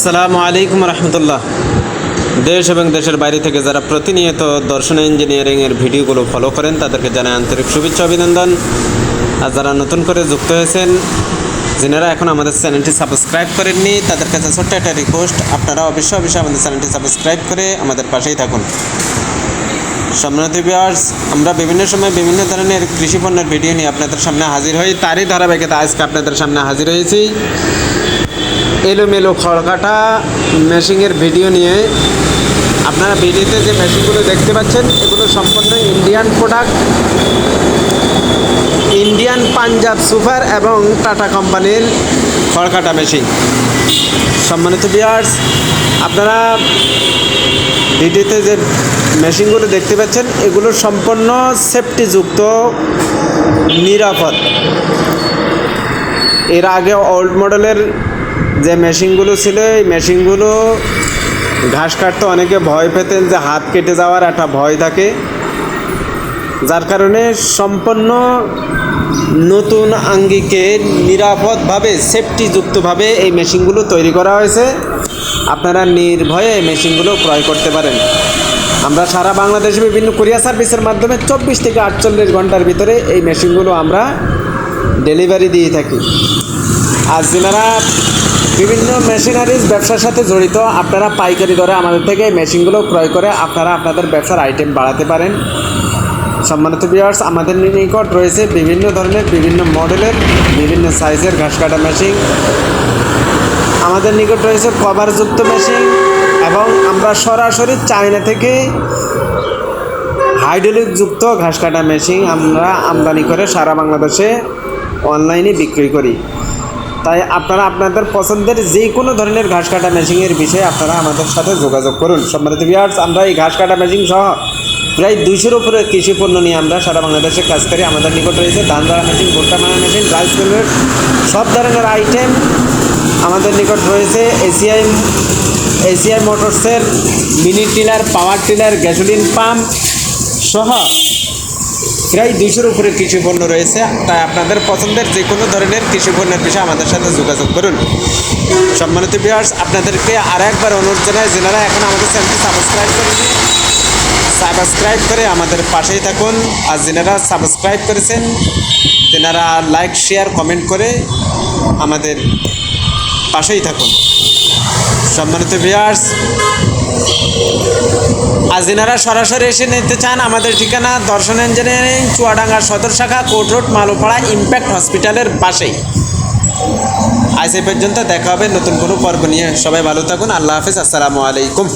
আসসালামু আলাইকুম রহমতুল্লাহ। দেশ এবং দেশের বাইরে থেকে যারা প্রতিনিয়ত দর্শন ইঞ্জিনিয়ারিংয়ের ভিডিওগুলো ফলো করেন, তাদেরকে জানাই আন্তরিক শুভেচ্ছা, অভিনন্দন। আর যারা নতুন করে যুক্ত হয়েছেন, যিনারা এখন আমাদের চ্যানেলটি সাবস্ক্রাইব করেননি, তাদের কাছে ছোট্ট একটা রিকোয়েস্ট আপনারা অবশ্যই অবশ্যই আমাদের চ্যানেলটি সাবস্ক্রাইব করে আমাদের পাশেই থাকুন। সম্মানিত ভিউয়ার্স আমরা বিভিন্ন সময় বিভিন্ন ধরনের কৃষি পণ্যের ভিডিও নিয়ে আপনাদের সামনে হাজির হই। তারই ধারাবাহিকতা আজকে আপনাদের সামনে হাজির হয়েছি। এলোমেলো খড়কাটা মেশিনের ভিডিও নিয়ে আপনারা ভিডিওতে যে মেশিনগুলো দেখতে পাচ্ছেন, এগুলো সম্পূর্ণ Indian product Indian Punjab super এবং টাটা কোম্পানির খড়কাটা মেশিন সম্মানিত বিয়ার্স আপনারা ভিডিওতে যে মেশিনগুলো দেখতে পাচ্ছেন, এগুলো সম্পূর্ণ সেফটিযুক্ত নিরাপদ। এর আগে ওল্ড মডেলের যে মেশিনগুলো ছিল, এই মেশিনগুলো ঘাস কাটতে অনেকে ভয় পেতেন যে হাত কেটে যাওয়ার একটা ভয় থাকে। যার কারণে সম্পূর্ণ নতুন আঙ্গিকে নিরাপদভাবে সেফটিযুক্তভাবে এই মেশিনগুলো তৈরি করা হয়েছে। আপনারা নির্ভয়ে এই মেশিনগুলো ক্রয় করতে পারেন। আমরা সারা বাংলাদেশে বিভিন্ন কুরিয়ার সার্ভিসের মাধ্যমে চব্বিশ থেকে আটচল্লিশ ঘণ্টার ভিতরে এই মেশিনগুলো আমরা ডেলিভারি দিয়ে থাকি। আর যারা বিভিন্ন মেশিনারিজ ব্যবসার সাথে জড়িত, আপনারা পাইকারি দরে আমাদের থেকে মেশিনগুলো ক্রয় করে আপনারা আপনাদের ব্যবসার আইটেম বাড়াতে পারেন। সম্মানিত বিয়ার্স আমাদের নিকট রয়েছে বিভিন্ন ধরনের, বিভিন্ন মডেলের বিভিন্ন সাইজের ঘাস কাটা মেশিন আমাদের নিকট রয়েছে কভারযুক্ত মেশিন এবং আমরা সরাসরি চায়না থেকে হাইড্রোলিক যুক্ত ঘাস কাটা মেশিন আমরা আমদানি করে সারা বাংলাদেশে অনলাইনে বিক্রি করি। তাই আপনারা আপনাদের পছন্দের যে কোনো ধরনের ঘাস কাটা মেশিনের বিষয়ে আপনারা আমাদের সাথে যোগাযোগ করুন। সম্মানিত বিয়ার্স আমরা এই ঘাস কাটা মেশিন সহ প্রায় দুইশোর উপরে কৃষি পণ্য নিয়ে আমরা সারা বাংলাদেশে কাজ করি। আমাদের নিকট রয়েছে ধান ধরা মেশিন ভুট্টা মারা মেশিন রাইস মিলের সব ধরনের আইটেম আমাদের নিকট রয়েছে। ACI ACI মোটরসের mini tiller power tiller gasoline pump সহ প্রায় দুইশোর উপরে কৃষি পণ্য রয়েছে। তাই আপনাদের পছন্দের যে কোনো ধরনের কৃষি পণ্যের বিষয়ে আমাদের সাথে যোগাযোগ করুন। সম্মানিত বিহার্স আপনাদেরকে আর একবার অনুরোধ জানাই, যেনারা এখন আমাদের চ্যানেলটি সাবস্ক্রাইব করেনি সাবস্ক্রাইব করে আমাদের পাশেই থাকুন। আর যেনারা সাবস্ক্রাইব করেছেন, তেনারা লাইক শেয়ার কমেন্ট করে আমাদের পাশেই থাকুন। সম্মানিত ভিউয়ার্স আজ দিনারা সরাসরি এসে নিতে চান আমাদের ঠিকানা দর্শন ইঞ্জিনিয়ারিং, চুয়াডাঙ্গা সদর শাখা, কোর্ট রোড, মালোপাড়া, ইম্প্যাক্ট হসপিটালের পাশেই। আজ এই পর্যন্ত দেখা হবে নতুন কোনো পর্ব নিয়ে। সবাই ভালো থাকুন, আল্লাহ হাফিজ, আসসালামু আলাইকুম।